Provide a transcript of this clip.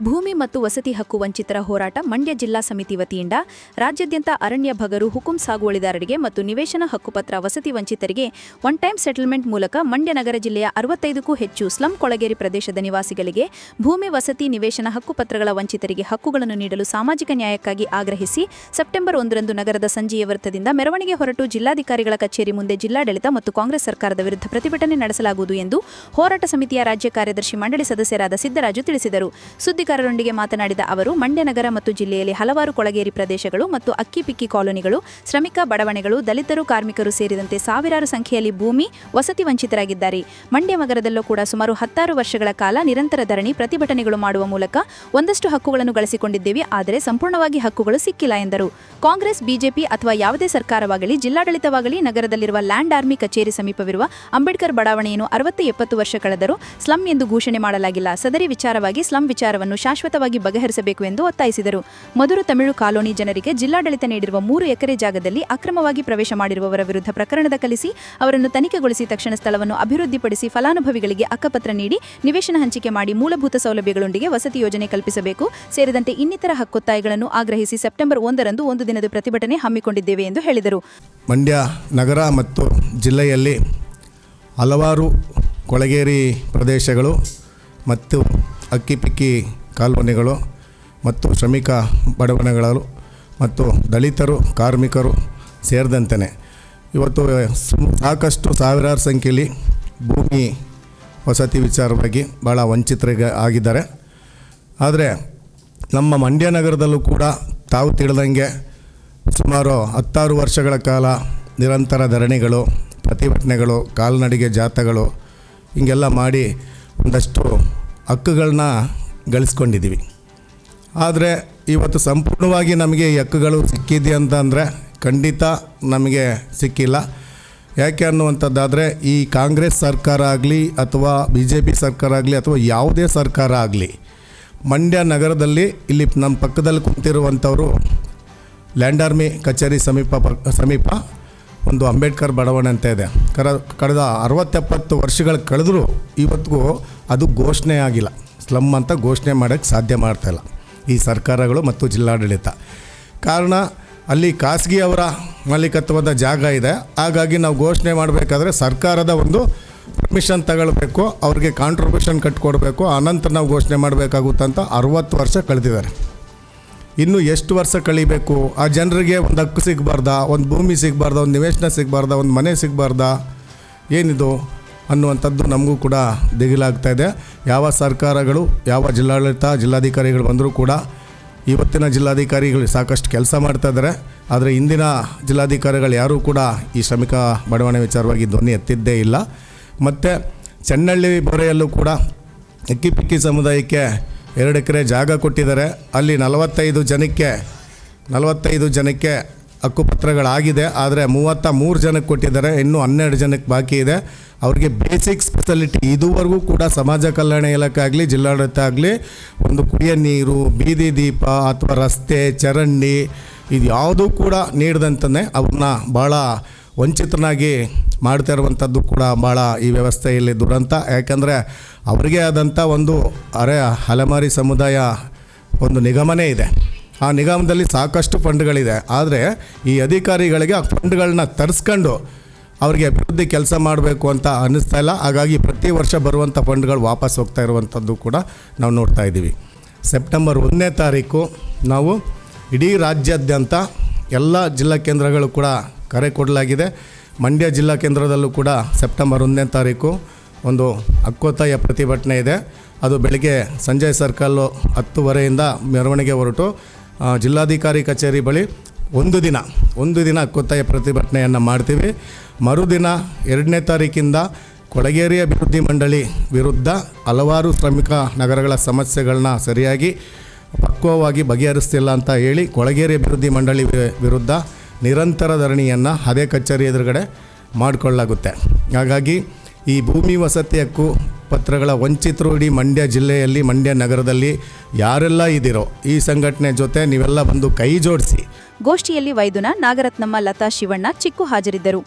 ಭೂಮಿ ಮತ್ತು ವಸತಿ ಹಕ್ಕು ವಂಚಿತರ ಹೋರಾಟ ಮಂಡ್ಯ ಜಿಲ್ಲಾ ಸಮಿತಿ ವತಿಯಿಂದ ರಾಜ್ಯಾದ್ಯಂತ ಅರಣ್ಯ ಭಗರು ಹುಕುಂ ಸಾಗುವಳಿದಾರರಿಗೆ ಮತ್ತು ನಿವೇಶನ ಹಕ್ಕುಪತ್ರ ವಸತಿ ವಂಚಿತರಿಗೆ ಒನ್ ಟೈಮ್ ಸೆಟಲ್ಮೆಂಟ್ ಮೂಲಕ ಮಂಡ್ಯ ನಗರ ಜಿಲ್ಲೆಯ ಅರವತ್ತೈದಕ್ಕೂ ಹೆಚ್ಚು ಸ್ಲಂ ಕೊಳಗೇರಿ ಪ್ರದೇಶದ ನಿವಾಸಿಗಳಿಗೆ ಭೂಮಿ ವಸತಿ ನಿವೇಶನ ಹಕ್ಕುಪತ್ರಗಳ ವಂಚಿತರಿಗೆ ಹಕ್ಕುಗಳನ್ನು ನೀಡಲು ಸಾಮಾಜಿಕ ನ್ಯಾಯಕ್ಕಾಗಿ ಆಗ್ರಹಿಸಿ ಸೆಪ್ಟೆಂಬರ್ ಒಂದರಂದು ನಗರದ ಸಂಜೆಯ ವೃತ್ತದಿಂದ ಮೆರವಣಿಗೆ ಹೊರಟು ಜಿಲ್ಲಾಧಿಕಾರಿಗಳ ಕಚೇರಿ ಮುಂದೆ ಜಿಲ್ಲಾಡಳಿತ ಮತ್ತು ಕಾಂಗ್ರೆಸ್ ಸರ್ಕಾರದ ವಿರುದ್ಧ ಪ್ರತಿಭಟನೆ ನಡೆಸಲಾಗುವುದು ಎಂದು ಹೋರಾಟ ಸಮಿತಿಯ ರಾಜ್ಯ ಕಾರ್ಯದರ್ಶಿ ಮಂಡಳಿ ಸದಸ್ಯರಾದ ಸಿದ್ದರಾಜು ತಿಳಿಸಿದರು. ಸುದ್ದಿಗಾರರೊಂದಿಗೆ ಮಾತನಾಡಿದ ಅವರು, ಮಂಡ್ಯ ನಗರ ಮತ್ತು ಜಿಲ್ಲೆಯಲ್ಲಿ ಹಲವಾರು ಕೊಳಗೇರಿ ಪ್ರದೇಶಗಳು ಮತ್ತು ಅಕ್ಕಿಪಿಕ್ಕಿ ಕಾಲೋನಿಗಳು, ಶ್ರಮಿಕ ಬಡವಣೆಗಳು, ದಲಿತರು, ಕಾರ್ಮಿಕರು ಸೇರಿದಂತೆ ಸಾವಿರಾರು ಸಂಖ್ಯೆಯಲ್ಲಿ ಭೂಮಿ, ವಸತಿ ವಂಚಿತರಾಗಿದ್ದಾರೆ. ಮಂಡ್ಯ ನಗರದಲ್ಲೂ ಕೂಡ ಸುಮಾರು ಹತ್ತಾರು ವರ್ಷಗಳ ಕಾಲ ನಿರಂತರ ಧರಣಿ ಪ್ರತಿಭಟನೆಗಳು ಮಾಡುವ ಮೂಲಕ ಒಂದಷ್ಟು ಹಕ್ಕುಗಳನ್ನು ಗಳಿಸಿಕೊಂಡಿದ್ದೇವೆ, ಆದರೆ ಸಂಪೂರ್ಣವಾಗಿ ಹಕ್ಕುಗಳು ಸಿಕ್ಕಿಲ್ಲ ಎಂದರು. ಕಾಂಗ್ರೆಸ್, ಬಿಜೆಪಿ ಅಥವಾ ಯಾವುದೇ ಸರ್ಕಾರವಾಗಲಿ, ಜಿಲ್ಲಾಡಳಿತವಾಗಲಿ ನಗರದಲ್ಲಿರುವ ಲ್ಯಾಂಡ್ ಆರ್ಮಿ ಕಚೇರಿ ಸಮೀಪವಿರುವ ಅಂಬೇಡ್ಕರ್ ಬಡಾವಣೆಯನ್ನು ಅರವತ್ತು ಎಪ್ಪತ್ತು ವರ್ಷ ಕಳೆದರೂ ಸ್ಲಂ ಎಂದು ಘೋಷಣೆ ಮಾಡಲಾಗಿಲ್ಲ. ಸದರಿ ವಿಚಾರವಾಗಿ ಸ್ಲಂ ವಿಚಾರವನ್ನು ಶಾಶ್ವತವಾಗಿ ಬಗೆಹರಿಸಬೇಕು ಎಂದು ಒತ್ತಾಯಿಸಿದರು. ಮಧುರ ತಮಿಳು ಕಾಲೋನಿ ಜನರಿಗೆ ಜಿಲ್ಲಾಡಳಿತ ನೀಡಿರುವ ಮೂರು ಎಕರೆ ಜಾಗದಲ್ಲಿ ಅಕ್ರಮವಾಗಿ ಪ್ರವೇಶ ಮಾಡಿರುವವರ ವಿರುದ್ಧ ಪ್ರಕರಣದ ಕಲಿಸಿ ಅವರನ್ನು ತನಿಖೆಗೊಳಿಸಿ ತಕ್ಷಣ ಸ್ಥಳವನ್ನು ಅಭಿವೃದ್ಧಿಪಡಿಸಿ ಫಲಾನುಭವಿಗಳಿಗೆ ಅಕ್ಕಪತ್ರ ನೀಡಿ ನಿವೇಶನ ಹಂಚಿಕೆ ಮಾಡಿ ಮೂಲಭೂತ ಸೌಲಭ್ಯಗಳೊಂದಿಗೆ ವಸತಿ ಯೋಜನೆ ಕಲ್ಪಿಸಬೇಕು. ಸೇರಿದಂತೆ ಇನ್ನಿತರ ಹಕ್ಕೊತ್ತಾಯಗಳನ್ನು ಆಗ್ರಹಿಸಿ ಸೆಪ್ಟೆಂಬರ್ ಒಂದರಂದು ಒಂದು ದಿನದ ಪ್ರತಿಭಟನೆ ಹಮ್ಮಿಕೊಂಡಿದ್ದೇವೆ ಎಂದು ಹೇಳಿದರು. ಮಂಡ್ಯ, ನಗರ ಮತ್ತು ಜಿಲ್ಲೆಯಲ್ಲಿ ಹಲವಾರು ಕೊಳಗೇರಿ ಪ್ರದೇಶಗಳು ಮತ್ತು ಅಕ್ಕಿಪಿಕ್ಕಿ ಕಾಲೋನಿಗಳು ಮತ್ತು ಶ್ರಮಿಕ ಬಡವಣೆಗಳು ಮತ್ತು ದಲಿತರು, ಕಾರ್ಮಿಕರು ಸೇರಿದಂತೆ ಇವತ್ತು ಸಾಕಷ್ಟು ಸಾವಿರಾರು ಸಂಖ್ಯೆಯಲ್ಲಿ ಭೂಮಿ ವಸತಿ ವಿಚಾರವಾಗಿ ಭಾಳ ವಂಚಿತರಿಗೆ ಆಗಿದ್ದಾರೆ. ಆದರೆ ನಮ್ಮ ಮಂಡ್ಯ ನಗರದಲ್ಲೂ ಕೂಡ ತಾವು ತಿಳಿದಂಗೆ ಸುಮಾರು ಹತ್ತಾರು ವರ್ಷಗಳ ಕಾಲ ನಿರಂತರ ಧರಣಿಗಳು, ಪ್ರತಿಭಟನೆಗಳು, ಕಾಲ್ನಡಿಗೆ ಜಾಥಗಳು ಹೀಗೆಲ್ಲ ಮಾಡಿ ಒಂದಷ್ಟು ಹಕ್ಕುಗಳನ್ನ ಗಳಿಸ್ಕೊಂಡಿದ್ದೀವಿ. ಆದರೆ ಇವತ್ತು ಸಂಪೂರ್ಣವಾಗಿ ನಮಗೆ ಎಕ್ಕುಗಳು ಸಿಕ್ಕಿದೆ ಅಂತಂದರೆ ಖಂಡಿತ ನಮಗೆ ಸಿಕ್ಕಿಲ್ಲ. ಯಾಕೆ ಅನ್ನುವಂಥದ್ದಾದರೆ ಈ ಕಾಂಗ್ರೆಸ್ ಸರ್ಕಾರ ಆಗಲಿ ಅಥವಾ ಬಿ ಜೆ ಪಿ ಸರ್ಕಾರ ಆಗಲಿ ಅಥವಾ ಯಾವುದೇ ಸರ್ಕಾರ ಆಗಲಿ, ಮಂಡ್ಯ ನಗರದಲ್ಲಿ ಇಲ್ಲಿ ನಮ್ಮ ಪಕ್ಕದಲ್ಲಿ ಕುಂತಿರುವಂಥವರು ಲ್ಯಾಂಡ್ ಆರ್ಮಿ ಕಚೇರಿ ಸಮೀಪ ಸಮೀಪ ಒಂದು ಅಂಬೇಡ್ಕರ್ ಬಡಾವಣೆ ಅಂತ ಇದೆ. ಕರ, ಕಳೆದ ಅರವತ್ತೆಪ್ಪತ್ತು ವರ್ಷಗಳು ಕಳೆದರೂ ಇವತ್ತಿಗೂ ಅದು ಘೋಷಣೆ ಆಗಿಲ್ಲ. ಸ್ಲಮ್ ಅಂತ ಘೋಷಣೆ ಮಾಡೋಕ್ಕೆ ಸಾಧ್ಯ ಮಾಡ್ತಾಯಿಲ್ಲ ಈ ಸರ್ಕಾರಗಳು ಮತ್ತು ಜಿಲ್ಲಾಡಳಿತ. ಕಾರಣ, ಅಲ್ಲಿ ಖಾಸಗಿಯವರ ಮಾಲೀಕತ್ವದ ಜಾಗ ಇದೆ. ಹಾಗಾಗಿ ನಾವು ಘೋಷಣೆ ಮಾಡಬೇಕಾದ್ರೆ ಸರ್ಕಾರದ ಒಂದು ಪರ್ಮಿಷನ್ ತಗೊಳ್ಬೇಕು, ಅವ್ರಿಗೆ ಕಾಂಟ್ರಿಬ್ಯೂಷನ್ ಕಟ್ಕೊಡ್ಬೇಕು ಆನಂತರ ನಾವು ಘೋಷಣೆ ಮಾಡಬೇಕಾಗುತ್ತಂತ ಅರುವತ್ತು ವರ್ಷ ಕಳೆದಿದ್ದಾರೆ. ಇನ್ನು ಎಷ್ಟು ವರ್ಷ ಕಳಿಬೇಕು? ಆ ಜನರಿಗೆ ಒಂದು ಹಕ್ಕು ಸಿಗಬಾರ್ದಾ? ಒಂದು ಭೂಮಿ ಸಿಗಬಾರ್ದಾ? ಒಂದು ನಿವೇಶನ ಸಿಗಬಾರ್ದಾ? ಒಂದು ಮನೆ ಸಿಗಬಾರ್ದಾ? ಏನಿದು? ಅನ್ನುವಂಥದ್ದು ನಮಗೂ ಕೂಡ ದಿಗಿಲಾಗ್ತಾ ಇದೆ. ಯಾವ ಸರ್ಕಾರಗಳು, ಯಾವ ಜಿಲ್ಲಾಡಳಿತ, ಜಿಲ್ಲಾಧಿಕಾರಿಗಳು ಬಂದರೂ ಕೂಡ ಇವತ್ತಿನ ಜಿಲ್ಲಾಧಿಕಾರಿಗಳು ಸಾಕಷ್ಟು ಕೆಲಸ ಮಾಡ್ತಾ ಇದ್ದಾರೆ. ಆದರೆ ಇಂದಿನ ಜಿಲ್ಲಾಧಿಕಾರಿಗಳು ಯಾರೂ ಕೂಡ ಈ ಶ್ರಮಿಕ ಬಡಾವಣೆ ವಿಚಾರವಾಗಿ ಧ್ವನಿ ಎತ್ತಿದ್ದೇ ಇಲ್ಲ. ಮತ್ತು ಚೆನ್ನಳ್ಳಿ ಬೋರೆಯಲ್ಲೂ ಕೂಡ ಎಕ್ಕಿಪಿಕ್ಕಿ ಸಮುದಾಯಕ್ಕೆ ಎರಡು ಎಕರೆ ಜಾಗ ಕೊಟ್ಟಿದ್ದಾರೆ. ಅಲ್ಲಿ ನಲವತ್ತೈದು ಜನಕ್ಕೆ ನಲವತ್ತೈದು ಜನಕ್ಕೆ ಹಕ್ಕುಪತ್ರಗಳಾಗಿದೆ, ಆದರೆ ಮೂವತ್ತ ಮೂರು ಜನಕ್ಕೆ ಕೊಟ್ಟಿದ್ದಾರೆ, ಇನ್ನೂ ಹನ್ನೆರಡು ಜನಕ್ಕೆ ಬಾಕಿ ಇದೆ. ಅವರಿಗೆ ಬೇಸಿಕ್ ಸ್ಪೆಷಾಲಿಟಿ, ಇದುವರೆಗೂ ಕೂಡ ಸಮಾಜ ಕಲ್ಯಾಣ ಇಲಾಖೆ ಆಗಲಿ ಜಿಲ್ಲಾಡಳಿತ ಆಗಲಿ, ಒಂದು ಕುಡಿಯ ನೀರು, ಬೀದಿ ದೀಪ ಅಥವಾ ರಸ್ತೆ, ಚರಂಡಿ, ಇದು ಯಾವುದೂ ಕೂಡ ನೀಡದಂತನೇ ಅವ್ರನ್ನ ಭಾಳ ವಂಚಿತನಾಗಿ ಮಾಡ್ತಾ ಇರುವಂಥದ್ದು ಕೂಡ ಭಾಳ ಈ ವ್ಯವಸ್ಥೆಯಲ್ಲಿ ದುರಂತ. ಯಾಕಂದರೆ ಅವರಿಗೆ ಆದಂಥ ಒಂದು ಅರೆ ಅಲೆಮಾರಿ ಸಮುದಾಯ ಒಂದು ನಿಗಮನೇ ಇದೆ. ಆ ನಿಗಮದಲ್ಲಿ ಸಾಕಷ್ಟು ಫಂಡ್ಗಳಿದೆ. ಆದರೆ ಈ ಅಧಿಕಾರಿಗಳಿಗೆ ಆ ಫಂಡ್ಗಳನ್ನ ತರಿಸ್ಕೊಂಡು ಅವರಿಗೆ ಅಭಿವೃದ್ಧಿ ಕೆಲಸ ಮಾಡಬೇಕು ಅಂತ ಅನ್ನಿಸ್ತಾ ಇಲ್ಲ. ಹಾಗಾಗಿ ಪ್ರತಿ ವರ್ಷ ಬರುವಂಥ ಫಂಡ್ಗಳು ವಾಪಸ್ ಹೋಗ್ತಾ ಇರುವಂಥದ್ದು ಕೂಡ ನಾವು ನೋಡ್ತಾ ಇದ್ದೀವಿ. ಸೆಪ್ಟೆಂಬರ್ ಒಂದನೇ ತಾರೀಕು ನಾವು ಇಡೀ ರಾಜ್ಯಾದ್ಯಂತ ಎಲ್ಲ ಜಿಲ್ಲಾ ಕೇಂದ್ರಗಳು ಕೂಡ ಕರೆ ಕೊಡಲಾಗಿದೆ. ಮಂಡ್ಯ ಜಿಲ್ಲಾ ಕೇಂದ್ರದಲ್ಲೂ ಕೂಡ ಸೆಪ್ಟೆಂಬರ್ ಒಂದನೇ ತಾರೀಕು ಒಂದು ಅಕ್ಕೋತಾಯ ಪ್ರತಿಭಟನೆ ಇದೆ. ಅದು ಬೆಳಗ್ಗೆ ಸಂಜಯ್ ಸರ್ಕಲ್ಲು ಹತ್ತುವರೆಯಿಂದ ಮೆರವಣಿಗೆ ಹೊರಟು ಜಿಲ್ಲಾಧಿಕಾರಿ ಕಚೇರಿ ಬಳಿ ಒಂದು ದಿನ ಒಂದು ದಿನ ಕೊತ್ತಾಯ ಪ್ರತಿಭಟನೆಯನ್ನು ಮಾಡ್ತೀವಿ. ಮರುದಿನ ಎರಡನೇ ತಾರೀಕಿಂದ ಕೊಳಗೇರಿ ಅಭಿವೃದ್ಧಿ ಮಂಡಳಿ ವಿರುದ್ಧ ಹಲವಾರು ಶ್ರಮಿಕ ನಗರಗಳ ಸಮಸ್ಯೆಗಳನ್ನ ಸರಿಯಾಗಿ ಪಕ್ವವಾಗಿ ಬಗೆಹರಿಸ್ತಿಲ್ಲ ಅಂತ ಹೇಳಿ ಕೊಳಗೇರಿ ಅಭಿವೃದ್ಧಿ ಮಂಡಳಿ ವಿರುದ್ಧ ನಿರಂತರ ಧರಣಿಯನ್ನು ಅದೇ ಕಚೇರಿ ಎದುರುಗಡೆ ಮಾಡಿಕೊಳ್ಳಲಾಗುತ್ತೆ. ಹಾಗಾಗಿ ಈ ಭೂಮಿ ವಸತಿ ಹಕ್ಕು ಪತ್ರಗಳ ವಂಚಿತರು ಇಡೀ ಮಂಡ್ಯ ಜಿಲ್ಲೆಯಲ್ಲಿ, ಮಂಡ್ಯ ನಗರದಲ್ಲಿ ಯಾರೆಲ್ಲ ಇದ್ದೀರೋ ಈ ಸಂಘಟನೆ ಜೊತೆ ನೀವೆಲ್ಲ ಬಂದು ಕೈ ಜೋಡಿಸಿ. ಗೋಷ್ಠಿಯಲ್ಲಿ ವೈದುನ ನಾಗರತ್ನಮ್ಮ, ಲತಾ ಶಿವಣ್ಣ ಚಿಕ್ಕು ಹಾಜರಿದ್ದರು.